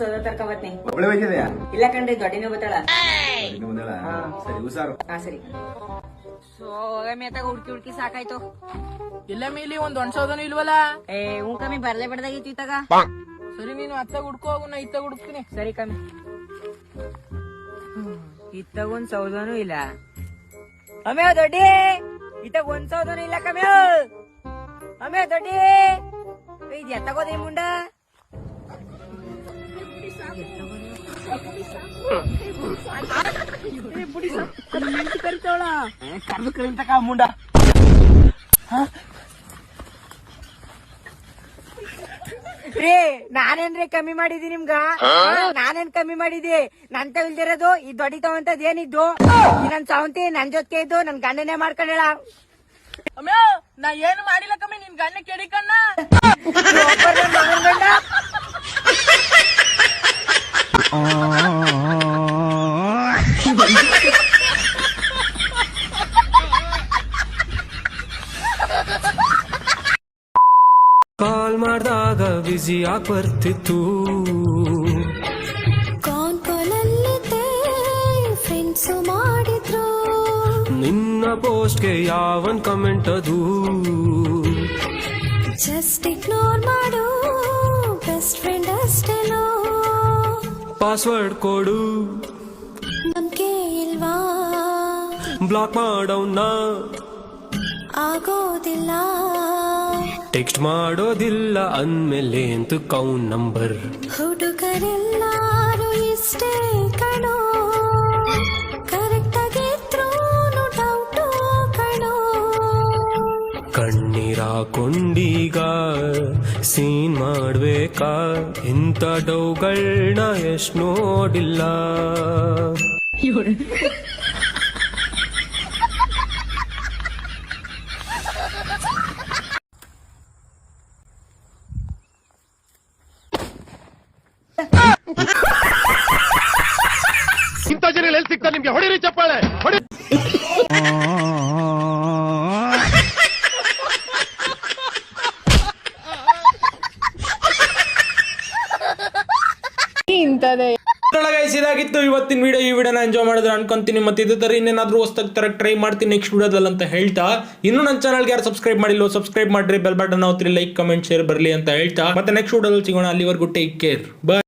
ಸೋದ ತರ್ಕ ಬತ್ನಿ ಹೋಗಿದೆಯಾ? ಇಲ್ಲ ಕಣ್ರಿ ದೊಡ್ಡಿನೇ ಬತ್ತಾಳ ಇನ್ನು ಮುಂದೆಲ್ಲ ಸರಿ ಹುಷಾರು. ಹಾ ಸರಿ. ಸೊ ಮೇತಾಗ ಹುಡ್ಕಿ ಹುಡ್ಕಿ ಸಾಕಾಯ್ತು. ಇಲ್ಲ ಇಲ್ಲಿ ಒಂದ್ ಒಣ್ಸೋದನು ಇಲ್ವಲ್ಲ? ಏ ಉನ್ ಕಮ್ಮಿ ಬರ್ಲೇ ಬಿಡ್ದಾಗಿತ್ತು ಇತ್ತಾಗ. ಸರಿ ನೀನು ಅತ್ತಾಗ ಹುಡ್ಕೋ ಹೋಗು ನಾ ಇತ್ತಾಗ ಹುಡುಕ್ತೀನಿ. ಸರಿ ಕಮ್ಮಿ. ಇತ್ತಾಗ ಒಂದ್ ಸೌದನು ಇಲ್ಲ. ಅಮ್ಯೋ ದೊಡ್ಡಿ! ಇತ್ತಾಗ ಒಂದ್ ಸೌದನು ಇಲ್ಲ ಕಮ್ಯೋ ಅಮೇ ದೊಡ್ಡಿ! ಇದು ಎತ್ತಗೋದಿ ಮುಂಡ? ಕರ್ದು ಕರಿಂತಕ ಮುಂಡ ರೀ ನಾನೇನ್ರಿ ಕಮ್ಮಿ ಮಾಡಿದಿ ನಿಮ್ಗ? ನಾನೇನ್ ಕಮ್ಮಿ ಮಾಡಿದಿ? ನನ್ ತಗಿಲ್ದಿರೋದು ಈ ದೊಡ್ಡಿ ತಗೊಂತದ್ ಏನಿದ್ದು ನನ್ ಸವಂತಿ ನನ್ ಜೊತೆ ಇದ್ದು ನನ್ ಗಂಡನೇ ಮಾಡ್ಕೊಂಡೇಳ. ನಾ ಏನು ಮಾಡಿಲ್ಲ ಕಮ್ಮಿ ನಿನ್ ಗಂಡ ಕೇಳಿ ಕಣ್ಣ ಗಂಡ ಕಾಲ್ ಮಾಡಿದಾಗ ಬ್ಯುಸಿ ಯಾಕೆ ಬರ್ತಿತ್ತು. ಕಾನ್ ಕಾಲಲ್ಲಿದ್ದೆ ಫ್ರೆಂಡ್ಸ್ ಮಾಡಿದ್ರು. ನಿನ್ನ ಪೋಸ್ಟ್ಗೆ ಯಾವನ್ ಕಮೆಂಟ್ ಅದು? ಜಸ್ಟ್ ಇಗ್ನೋರ್ ಮಾಡು ಬೆಸ್ಟ್ ಫ್ರೆಂಡ್ ಅಷ್ಟೇನೋ. ಪಾಸ್ವರ್ಡ್ ಕೊಡು. ಬ್ಲಾಕ್ ಮಾಡೋನ್ನ ಆಗೋದಿಲ್ಲ. ಟೆಕ್ಸ್ಟ್ ಮಾಡೋದಿಲ್ಲ ಅಂದ್ಮೇಲೆ ಅಂತೂ ಕೌನ್ ನಂಬರ್ ಹುಡುಗರೆಲ್ಲಾರು ಇಷ್ಟೇ ಕಣೋ. ಕರೆಕ್ಟ್ ಡೌಟು ಕಣೋ. ಕಣ್ಣೀರಾಕೊಂಡೀಗ ಸೀನ್ ಮಾಡ್ಬೇಕಾ? ಇಂಥ ಡೌಗಳನ್ನ ಎಷ್ಟು ನೋಡಿಲ್ಲ. ಇಂಥ ಜನ ಎಲ್ಲಿ ಸಿಗ್ತಾರೆ ನಿಮ್ಗೆ? ಹೊಡಿರಿ ಚಪ್ಪಾಳೆ. ಹೊಡಿ. ಗೈಸ್ ಇದಾಗಿತ್ತು ಇವತ್ತಿನ ವಿಡಿಯೋ ಈ ವಿಡಿಯೋನ ಎಂಜಾಯ್ ಮಾಡಿದ್ರೆ ಅನ್ಕೊಂತೀನಿ. ಮತ್ತೆ ಇದೇ ತರ ಇನ್ನೇನಾದ್ರೂ ಹೊಸ್ದಾಗಿ ತರ ಟ್ರೈ ಮಾಡ್ತೀನಿ ನೆಕ್ಸ್ಟ್ ವಿಡಿಯೋದಲ್ಲಿ ಅಂತ ಹೇಳ್ತಾ. ಇನ್ನು ನನ್ನ ಚಾನಲ್ಗೆ ಯಾರು ಸಬ್ಸ್ಕ್ರೈಬ್ ಮಾಡಿಲ್ಲ ಸಬ್ಸ್ಕ್ರೈಬ್ ಮಾಡ್ರಿ. ಬೆಲ್ ಬಟನ್ ಅವತ್ರಿ ಲೈಕ್ ಕಮೆಂಟ್ ಶೇರ್ ಬರಲಿ ಅಂತ ಹೇಳ್ತಾ. ಮತ್ತೆ ನೆಕ್ಸ್ಟ್ ವಿಡಿಯೋದಲ್ಲಿ ಸಿಗೋಣ. ಅಲ್ಲಿವರೆಗೂ ಟೇಕ್ ಕೇರ್ ಬಾಯ್